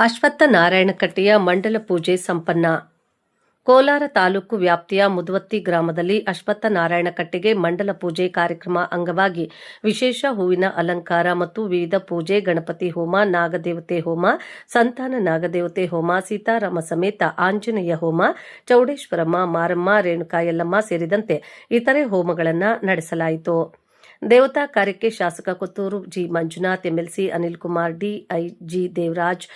ಅಶ್ವತ್ಥ ನಾರಾಯಣಕಟ್ಟೆಯ ಮಂಡಲ ಪೂಜೆ ಸಂಪನ್ನ. ಕೋಲಾರ ತಾಲೂಕು ವ್ಯಾಪ್ತಿಯ ಮುದುವತ್ತಿ ಗ್ರಾಮದಲ್ಲಿ ಅಶ್ವತ್ಥ ನಾರಾಯಣಕಟ್ಟೆಗೆ ಮಂಡಲ ಪೂಜೆ ಕಾರ್ಯಕ್ರಮ ಅಂಗವಾಗಿ ವಿಶೇಷ ಹೂವಿನ ಅಲಂಕಾರ ಮತ್ತು ವಿವಿಧ ಪೂಜೆ, ಗಣಪತಿ ಹೋಮ, ನಾಗದೇವತೆ ಹೋಮ, ಸಂತಾನ ನಾಗದೇವತೆ ಹೋಮ, ಸೀತಾರಾಮ ಸಮೇತ ಆಂಜನೇಯ ಹೋಮ, ಚೌಡೇಶ್ವರಮ್ಮ, ಮಾರಮ್ಮ, ರೇಣುಕಾಯಲ್ಲಮ್ಮ ಸೇರಿದಂತೆ ಇತರೆ ಹೋಮಗಳನ್ನು ನಡೆಸಲಾಯಿತು. ದೇವತಾ ಕಾರ್ಯಕ್ಕೆ ಶಾಸಕ Kothur G Manjunath, MLC Anil Kumar DIG Devaraj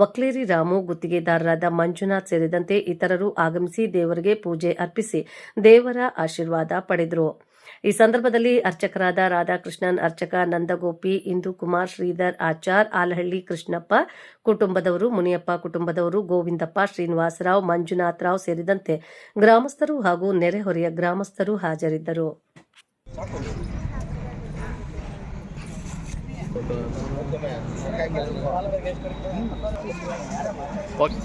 Vakleri Ramu, ಗುತ್ತಿಗೆದಾರರಾದ Manjunath ಸೇರಿದಂತೆ ಇತರರು ಆಗಮಿಸಿ ದೇವರಿಗೆ ಪೂಜೆ ಅರ್ಪಿಸಿ ದೇವರ ಆಶೀರ್ವಾದ ಪಡೆದರು. ಈ ಸಂದರ್ಭದಲ್ಲಿ ಅರ್ಚಕರಾದ ರಾಧಾಕೃಷ್ಣನ್, ಅರ್ಚಕ ನಂದಗೋಪಿ, ಇಂದು ಕುಮಾರ್ ಶ್ರೀಧರ್ ಆಚಾರ್, ಆಲಹಳ್ಳಿ ಕೃಷ್ಣಪ್ಪ ಕುಟುಂಬದವರು, ಮುನಿಯಪ್ಪ ಕುಟುಂಬದವರು, ಗೋವಿಂದಪ್ಪ ಶ್ರೀನಿವಾಸರಾವ್, ಮಂಜುನಾಥ್ ರಾವ್ ಸೇರಿದಂತೆ ಗ್ರಾಮಸ್ಥರು ಹಾಗೂ ನೆರೆಹೊರೆಯ ಗ್ರಾಮಸ್ಥರು ಹಾಜರಿದ್ದರು. ఓకే.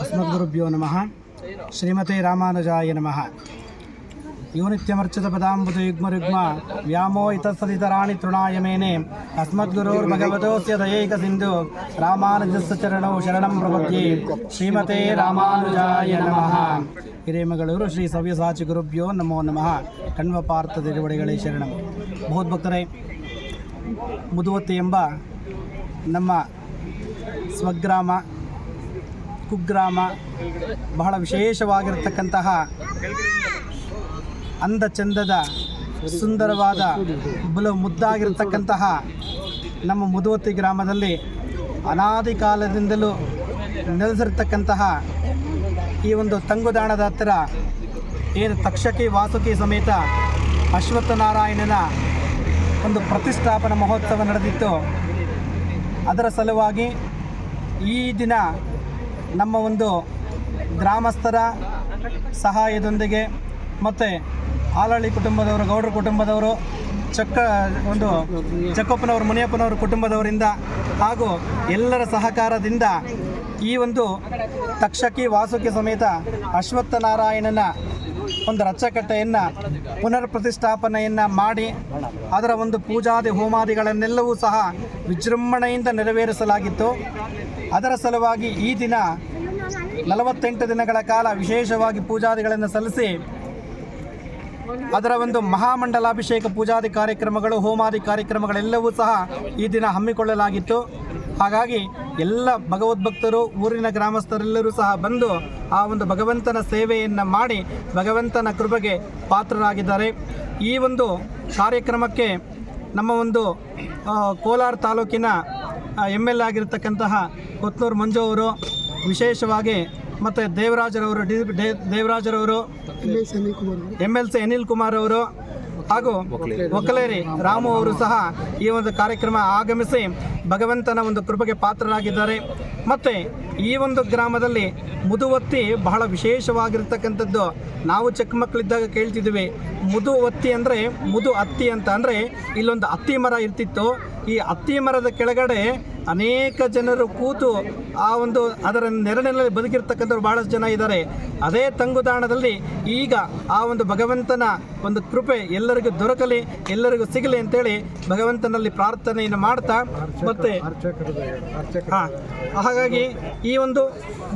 ಅಸ್ಮದ್ಗುರುಭ್ಯೋ ನಮಃ ಶ್ರೀಮತಿ ರಾಮಾನುಜಾಯ ನಮಃ ಯೂನಿತ್ಯಮರ್ಚಿತ ಪದಾಂಬುತ ಯುಗ್ಮ ರುಗ್ಮ ವ್ಯಾಮೋ ಇತಸದಿತರಾಣಿ ತೃಣಾಯ ಮೇನೆ ಅಸ್ಮದ್ಗುರುರ್ಭಗವತೋಸ್ಯ ದಯೈಕ ಸಿಂಧು ರಾಮಾನುಜಸ್ ಚರಣೋ ಶರಣಂ ಪ್ರಪದ್ಯೆ ಶ್ರೀಮತೆ ರಾಮಾನುಜಾಯ ನಮಃ ಹಿರೇಮಗಳೂರು ಶ್ರೀ ಸವ್ಯಸಾಚಿ ಗುರುಭ್ಯೋ ನಮೋ ನಮಃ ಕಣ್ವ ಪಾರ್ಥ ತಿರುವಡಿಗಳೇ ಶರಣಂ ಭಕ್ತರೇ ಮುದುವತ್ತಿ ಎಂಬ ನಮ್ಮ ಸ್ವಗ್ರಾಮ, ಕುಗ್ರಾಮ ಬಹಳ ವಿಶೇಷವಾಗಿರತಕ್ಕಂತಹ ಅಂದ ಚಂದದ ಸುಂದರವಾದ ಬಲು ಮುದ್ದಾಗಿರ್ತಕ್ಕಂತಹ ನಮ್ಮ ಮುದುವತ್ತಿ ಗ್ರಾಮದಲ್ಲಿ ಅನಾದಿ ಕಾಲದಿಂದಲೂ ನೆಲೆಸಿರ್ತಕ್ಕಂತಹ ಈ ಒಂದು ತಂಗುದಾಣದ ಹತ್ತಿರ ಏನು ತಕ್ಷಕಿ ವಾಸುಕಿ ಸಮೇತ ಅಶ್ವತ್ಥನಾರಾಯಣನ ಒಂದು ಪ್ರತಿಷ್ಠಾಪನಾ ಮಹೋತ್ಸವ ನಡೆದಿತ್ತು. ಅದರ ಸಲುವಾಗಿ ಈ ದಿನ ನಮ್ಮ ಒಂದು ಗ್ರಾಮಸ್ಥರ ಸಹಾಯದೊಂದಿಗೆ ಮತ್ತು ಆಲಹಳ್ಳಿ ಕುಟುಂಬದವರು, ಗೌಡ್ರ ಕುಟುಂಬದವರು, ಚಕ್ಕ ಒಂದು ಚಕ್ಕಪ್ಪನವರು, ಮುನಿಯಪ್ಪನವರ ಕುಟುಂಬದವರಿಂದ ಹಾಗೂ ಎಲ್ಲರ ಸಹಕಾರದಿಂದ ಈ ಒಂದು ತಕ್ಷಕಿ ವಾಸುಕಿ ಸಮೇತ ಅಶ್ವತ್ಥನಾರಾಯಣನ ಒಂದು ರಚ್ಚಕಟ್ಟೆಯನ್ನು ಪುನರ್ ಪ್ರತಿಷ್ಠಾಪನೆಯನ್ನು ಮಾಡಿ ಅದರ ಒಂದು ಪೂಜಾದಿ ಹೋಮಾದಿಗಳನ್ನೆಲ್ಲವೂ ಸಹ ವಿಜೃಂಭಣೆಯಿಂದ ನೆರವೇರಿಸಲಾಗಿತ್ತು. ಅದರ ಸಲುವಾಗಿ ಈ ದಿನ ನಲವತ್ತೆಂಟು ದಿನಗಳ ಕಾಲ ವಿಶೇಷವಾಗಿ ಪೂಜಾದಿಗಳನ್ನು ಸಲ್ಲಿಸಿ ಅದರ ಒಂದು ಮಹಾಮಂಡಲಾಭಿಷೇಕ ಪೂಜಾದಿ ಕಾರ್ಯಕ್ರಮಗಳು, ಹೋಮಾದಿ ಕಾರ್ಯಕ್ರಮಗಳೆಲ್ಲವೂ ಸಹ ಈ ದಿನ ಹಮ್ಮಿಕೊಳ್ಳಲಾಗಿತ್ತು. ಹಾಗಾಗಿ ಎಲ್ಲ ಭಗವದ್ಭಕ್ತರು, ಊರಿನ ಗ್ರಾಮಸ್ಥರೆಲ್ಲರೂ ಸಹ ಬಂದು ಆ ಒಂದು ಭಗವಂತನ ಸೇವೆಯನ್ನು ಮಾಡಿ ಭಗವಂತನ ಕೃಪೆಗೆ ಪಾತ್ರರಾಗಿದ್ದಾರೆ. ಈ ಒಂದು ಕಾರ್ಯಕ್ರಮಕ್ಕೆ ನಮ್ಮ ಒಂದು ಕೋಲಾರ ತಾಲೂಕಿನ ಎಂ ಎಲ್ ಆಗಿರತಕ್ಕಂತಹ ಕೊತ್ನೂರು ಮಂಜು ಅವರು ವಿಶೇಷವಾಗಿ ಮತ್ತು ದೇವರಾಜರವರು D ದೇವರಾಜರವರು M L C Anil Kumar ಅವರು ಹಾಗೂ ಒಕ್ಕಲೇರಿ ರಾಮು ಅವರು ಸಹ ಈ ಒಂದು ಕಾರ್ಯಕ್ರಮ ಆಗಮಿಸಿ ಭಗವಂತನ ಒಂದು ಕೃಪೆಗೆ ಪಾತ್ರರಾಗಿದ್ದಾರೆ. ಮತ್ತು ಈ ಒಂದು ಗ್ರಾಮದಲ್ಲಿ ಮುದುವತ್ತಿ ಬಹಳ ವಿಶೇಷವಾಗಿರ್ತಕ್ಕಂಥದ್ದು. ನಾವು ಚಿಕ್ಕ ಮಕ್ಕಳಿದ್ದಾಗ ಕೇಳ್ತಿದ್ವಿ ಮುದುವತ್ತಿ ಅಂದರೆ ಮುದು ಅತ್ತಿ ಅಂತ ಅಂದರೆ ಇಲ್ಲೊಂದು ಅತ್ತಿ ಮರ ಇರ್ತಿತ್ತು. ಈ ಅತ್ತಿ ಮರದ ಕೆಳಗಡೆ ಅನೇಕ ಜನರು ಕೂತು ಆ ಒಂದು ಅದರ ನೆರಳಿನಲ್ಲಿ ಬದುಕಿರ್ತಕ್ಕಂಥವ್ರು ಬಹಳಷ್ಟು ಜನ ಇದ್ದಾರೆ. ಅದೇ ತಂಗುದಾಣದಲ್ಲಿ ಈಗ ಆ ಒಂದು ಭಗವಂತನ ಒಂದು ಕೃಪೆ ಎಲ್ಲರಿಗೂ ದೊರಕಲಿ, ಎಲ್ಲರಿಗೂ ಸಿಗಲಿ ಅಂತೇಳಿ ಭಗವಂತನಲ್ಲಿ ಪ್ರಾರ್ಥನೆಯನ್ನು ಮಾಡ್ತಾ ಮತ್ತೆ ಹಾಗಾಗಿ ಈ ಒಂದು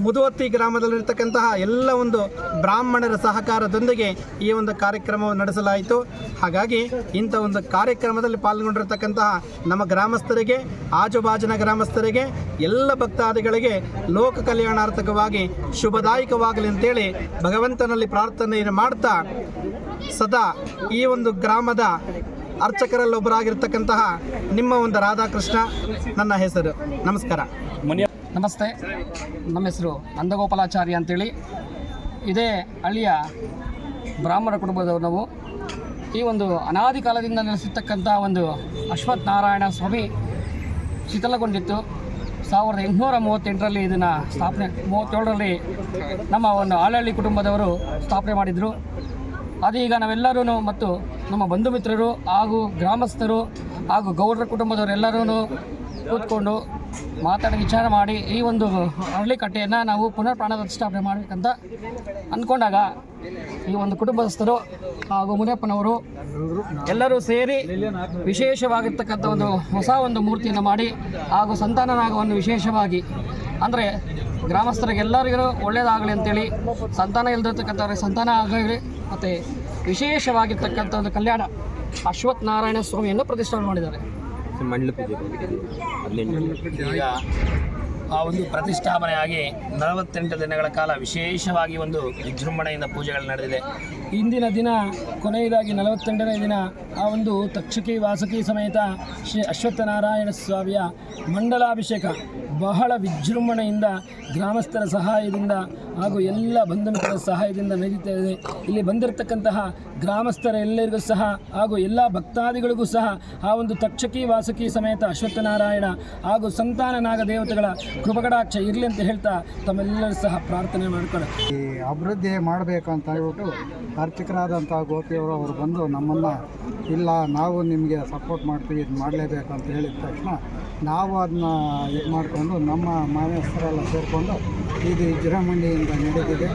ಮುದುವತ್ತಿ ಗ್ರಾಮದಲ್ಲಿರ್ತಕ್ಕಂತಹ ಎಲ್ಲ ಒಂದು ಬ್ರಾಹ್ಮಣರ ಸಹಕಾರದೊಂದಿಗೆ ಈ ಒಂದು ಕಾರ್ಯಕ್ರಮವನ್ನು ನಡೆಸಲಾಯಿತು. ಹಾಗಾಗಿ ಇಂಥ ಒಂದು ಕಾರ್ಯಕ್ರಮದಲ್ಲಿ ಪಾಲ್ಗೊಂಡಿರತಕ್ಕಂತಹ ನಮ್ಮ ಗ್ರಾಮಸ್ಥರಿಗೆ, ಆಜುಬಾಜಿನ ಗ್ರಾಮಸ್ಥರಿಗೆ, ಎಲ್ಲ ಭಕ್ತಾದಿಗಳಿಗೆ ಲೋಕ ಕಲ್ಯಾಣಾರ್ಥಕವಾಗಿ ಶುಭದಾಯಕವಾಗಲಿ ಅಂತೇಳಿ ಭಗವಂತನಲ್ಲಿ ಪ್ರಾರ್ಥನೆಯನ್ನು ಮಾಡ್ತಾ ಸದಾ ಈ ಒಂದು ಗ್ರಾಮದ ಅರ್ಚಕರಲ್ಲೊಬ್ಬರಾಗಿರ್ತಕ್ಕಂತಹ ನಿಮ್ಮ ಒಂದು ರಾಧಾಕೃಷ್ಣ ನನ್ನ ಹೆಸರು. ನಮಸ್ಕಾರ. ನಮಸ್ತೆ. ನಮ್ಮ ಹೆಸರು ನಂದಗೋಪಾಲಾಚಾರ್ಯ ಅಂತೇಳಿ. ಇದೇ ಹಳ್ಳಿಯ ಬ್ರಾಹ್ಮಣ ಕುಟುಂಬದವರು ನಾವು. ಈ ಒಂದು ಅನಾದಿ ಕಾಲದಿಂದ ನೆಲೆಸಿರ್ತಕ್ಕಂಥ ಒಂದು ಅಶ್ವತ್ಥನಾರಾಯಣ ಸ್ವಾಮಿ ಶಿಥಿಲಗೊಂಡಿತ್ತು. ಸಾವಿರದ ಎಂಟುನೂರ ಮೂವತ್ತೆಂಟರಲ್ಲಿ ಇದನ್ನು ಸ್ಥಾಪನೆ, ಮೂವತ್ತೇಳರಲ್ಲಿ ನಮ್ಮ ಒಂದು ಆಳಹಳ್ಳಿ ಕುಟುಂಬದವರು ಸ್ಥಾಪನೆ ಮಾಡಿದರು. ಅದೀಗ ನಾವೆಲ್ಲರೂ ಮತ್ತು ನಮ್ಮ ಬಂಧು ಮಿತ್ರರು ಹಾಗೂ ಗ್ರಾಮಸ್ಥರು ಹಾಗೂ ಗೌಡರ ಕುಟುಂಬದವರೆಲ್ಲರೂ ಕೂತ್ಕೊಂಡು ಮಾತಾಡಿ, ವಿಚಾರ ಮಾಡಿ ಈ ಒಂದು ಅರಳಿಕಟ್ಟೆಯನ್ನು ನಾವು ಪುನರ್ ಪ್ರಾಣ ಮಾಡಬೇಕಂತ ಅಂದ್ಕೊಂಡಾಗ ಈ ಒಂದು ಕುಟುಂಬಸ್ಥರು ಹಾಗೂ ಮುನಿಯಪ್ಪನವರು ಎಲ್ಲರೂ ಸೇರಿ ವಿಶೇಷವಾಗಿರ್ತಕ್ಕಂಥ ಒಂದು ಹೊಸ ಒಂದು ಮೂರ್ತಿಯನ್ನು ಮಾಡಿ ಹಾಗೂ ಸಂತಾನನಾಗವನ್ನು ವಿಶೇಷವಾಗಿ. ಅಂದರೆ ಗ್ರಾಮಸ್ಥರಿಗೆಲ್ಲರಿಗೂ ಒಳ್ಳೆಯದಾಗಲಿ ಅಂತೇಳಿ, ಸಂತಾನ ಇಲ್ದಿರ್ತಕ್ಕಂಥವ್ರಿಗೆ ಸಂತಾನ ಆಗಲಿ, ಮತ್ತು ವಿಶೇಷವಾಗಿರ್ತಕ್ಕಂಥ ಒಂದು ಕಲ್ಯಾಣ ಅಶ್ವತ್ಥನಾರಾಯಣ ಸ್ವಾಮಿಯನ್ನು ಪ್ರತಿಷ್ಠಾಪನೆ ಮಾಡಿದ್ದಾರೆ. ಈಗ ಆ ಒಂದು ಪ್ರತಿಷ್ಠಾಪನೆಯಾಗಿ ನಲವತ್ತೆಂಟು ದಿನಗಳ ಕಾಲ ವಿಶೇಷವಾಗಿ ಒಂದು ವಿಜೃಂಭಣೆಯಿಂದ ಪೂಜೆಗಳು ನಡೆದಿದೆ. ಇಂದಿನ ದಿನ, ಕೊನೆಯದಾಗಿ ನಲವತ್ತೆಂಟನೇ ದಿನ, ಆ ಒಂದು ತಕ್ಷಕಿ ವಾಸಕಿ ಸಮೇತ ಶ್ರೀ ಅಶ್ವತ್ಥನಾರಾಯಣ ಸ್ವಾಮಿಯ ಮಂಡಲಾಭಿಷೇಕ ಬಹಳ ವಿಜೃಂಭಣೆಯಿಂದ, ಗ್ರಾಮಸ್ಥರ ಸಹಾಯದಿಂದ ಹಾಗೂ ಎಲ್ಲ ಬಂಧು ಮಿತ್ರರ ಸಹಾಯದಿಂದ ನಡೀತಾ ಇದೆ. ಇಲ್ಲಿ ಬಂದಿರತಕ್ಕಂತಹ ಗ್ರಾಮಸ್ಥರ ಎಲ್ಲರಿಗೂ ಸಹ ಹಾಗೂ ಎಲ್ಲ ಭಕ್ತಾದಿಗಳಿಗೂ ಸಹ ಆ ಒಂದು ತಕ್ಷಕಿ ವಾಸಕಿ ಸಮೇತ ಅಶ್ವತ್ಥನಾರಾಯಣ ಹಾಗೂ ಸಂತಾನ ನಾಗ ದೇವತೆಗಳ ಕೃಪಕಟಾಕ್ಷ ಇರಲಿ ಅಂತ ಹೇಳ್ತಾ ತಮ್ಮೆಲ್ಲರೂ ಸಹ ಪ್ರಾರ್ಥನೆ ಮಾಡ್ಕೊಳ್ಳಿ. ಈ ಅಭಿವೃದ್ಧಿ ಮಾಡಬೇಕು ಅಂತ ಹೇಳ್ಬಿಟ್ಟು ಅರ್ಚಕರಾದಂಥ ಗೋಪಿಯವರು ಅವರು ಬಂದು ನಮ್ಮನ್ನು ಇಲ್ಲ, ನಾವು ನಿಮಗೆ ಸಪೋರ್ಟ್ ಮಾಡ್ತೀವಿ, ಇದು ಮಾಡಲೇಬೇಕು ಅಂತ ಹೇಳಿದ ತಕ್ಷಣ ನಾವು ಅದನ್ನ ಇದು ಮಾಡಿಕೊಂಡು ನಮ್ಮ ಮಾನಸ್ಥರೆಲ್ಲ ಸೇರಿಕೊಂಡು ಇದು ವಿಜೃಂಭಣೆಯಿಂದ ನಡೆದಿದೆ.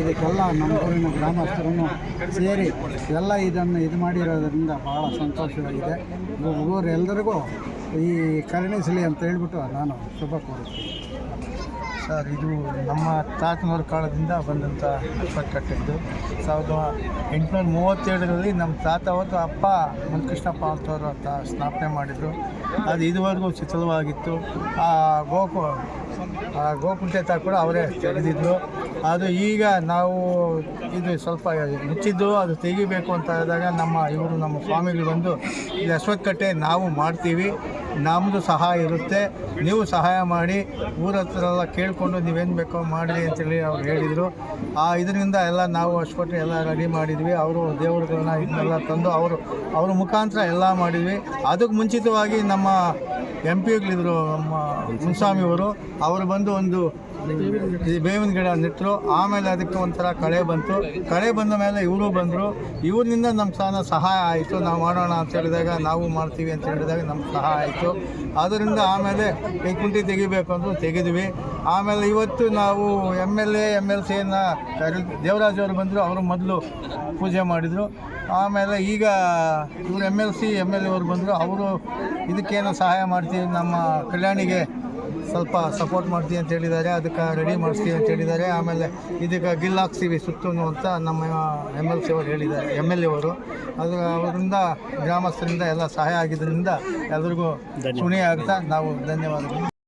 ಇದಕ್ಕೆಲ್ಲ ನಮ್ಮ ಊರಿನ ಗ್ರಾಮಸ್ಥರನ್ನು ಸೇರಿ ಎಲ್ಲ ಇದನ್ನು ಇದು ಮಾಡಿರೋದರಿಂದ ಭಾಳ ಸಂತೋಷವಾಗಿದೆ. ಊರೆಲ್ಲರಿಗೂ ಈ ಕರುಣಿಸಲಿ ಅಂತ ಹೇಳ್ಬಿಟ್ಟು ನಾನು ಶುಭ ಕೋರುತ್ತೇನೆ. ಸರ್, ಇದು ನಮ್ಮ ತಾತನವರ ಕಾಲದಿಂದ ಬಂದಂಥ ಕಟ್ಟಿದ್ದು ಸಾವಿರದ ಎಂಟುನೂರ ಮೂವತ್ತೇಳರಲ್ಲಿ ನಮ್ಮ ತಾತ ಅವತ್ತು ಅಪ್ಪ ಮುನ್ಕೃಷ್ಣಪ್ಪ ಅಂತವರು ಅಂತ ಸ್ಥಾಪನೆ ಮಾಡಿದರು. ಅದು ಇದುವರೆಗೂ ಶಿಥಿಲವಾಗಿತ್ತು ಆ ಗೋಕು ಆ ತಾ ಕೂಡ ಅವರೇ ತೆಗೆದಿದ್ರು ಅದು ಈಗ ನಾವು ಇದು ಸ್ವಲ್ಪ ಮುಚ್ಚಿದ್ದು, ಅದು ತೆಗಿಬೇಕು ಅಂತ ಹೇಳಿದಾಗ ನಮ್ಮ ಇವರು, ನಮ್ಮ ಸ್ವಾಮಿಗಳು ಬಂದು ಇದು ಅಶ್ವತ್ಕಟ್ಟೆ ನಾವು ಮಾಡ್ತೀವಿ. ನಮ್ಮದು ಸಹಾಯ ಇರುತ್ತೆ. ನೀವು ಸಹಾಯ ಮಾಡಿ, ಊರ ಹತ್ರ ಎಲ್ಲ ಕೇಳಿಕೊಂಡು ನೀವೇನು ಬೇಕೋ ಮಾಡಿ ಅಂತೇಳಿ ಅವ್ರು ಹೇಳಿದರು. ಆ, ಇದರಿಂದ ಎಲ್ಲ ನಾವು ಅಶ್ವಕಟ್ಟೆ ಎಲ್ಲ ರೆಡಿ ಮಾಡಿದ್ವಿ. ಅವರು ದೇವರುಗಳನ್ನ ಇದನ್ನೆಲ್ಲ ತಂದು, ಅವರು, ಅವ್ರ ಮುಖಾಂತರ ಎಲ್ಲ ಮಾಡಿದ್ವಿ. ಅದಕ್ಕೆ ಮುಂಚಿತವಾಗಿ ನಮ್ಮ ಎಂ ಪಿಗಳಿದ್ರು ನಮ್ಮ ಮುನ್ಸ್ವಾಮಿಯವರು ಅವರು ಬಂದು ಒಂದು ಈ ಬೇವಿನ ಗಿಡ ನೆಟ್ಟರು ಆಮೇಲೆ ಅದಕ್ಕೆ ಒಂಥರ ಕಳೆ ಬಂತು. ಕಳೆ ಬಂದ ಮೇಲೆ ಇವರು ಬಂದರು. ಇವರಿಂದ ನಮ್ಮ ಸಹ ಸಹಾಯ ಆಯಿತು. ನಾವು ಮಾಡೋಣ ಅಂತ ಹೇಳಿದಾಗ ನಾವು ಮಾಡ್ತೀವಿ ಅಂತ ಹೇಳಿದಾಗ ನಮ್ಗೆ ಸಹಾಯ ಆಯಿತು. ಅದರಿಂದ ಆಮೇಲೆ ಕುಂಟಿ ತೆಗಿಬೇಕು ಅಂತ ತೆಗೆದ್ವಿ. ಆಮೇಲೆ ಇವತ್ತು ನಾವು M L A, M L ಸಿಯನ್ನು Devaraj ಅವರು ಬಂದರು, ಅವರು ಮೊದಲು ಪೂಜೆ ಮಾಡಿದರು. ಆಮೇಲೆ ಈಗ ಇವರು M L C, M L A ಅವರು ಬಂದರು. ಅವರು ಇದಕ್ಕೇನು ಸಹಾಯ ಮಾಡ್ತೀವಿ? ನಮ್ಮ ಕಲ್ಯಾಣಿಗೆ ಸ್ವಲ್ಪ ಸಪೋರ್ಟ್ ಮಾಡ್ತೀವಿ ಅಂತ ಹೇಳಿದ್ದಾರೆ ಅದಕ್ಕೆ ರೆಡಿ ಮಾಡಿಸ್ತೀವಿ ಅಂತ ಹೇಳಿದ್ದಾರೆ. ಆಮೇಲೆ ಇದಕ್ಕೆ ಗಿಲ್ ಹಾಕ್ಸ್ತೀವಿ ಸುತ್ತೂ ಅಂತ ನಮ್ಮ ಎಂ ಎಲ್ ಸಿ ಅವರು ಹೇಳಿದ್ದಾರೆ ಎಂ ಎಲ್ ಎ ಅವರು. ಅದು ಅವರಿಂದ ಗ್ರಾಮಸ್ಥರಿಂದ ಎಲ್ಲ ಸಹಾಯ ಆಗಿದ್ದರಿಂದ ಎಲ್ರಿಗೂ ಸುಣಿ ಆಗ್ತಾ ನಾವು ಧನ್ಯವಾದಗಳು.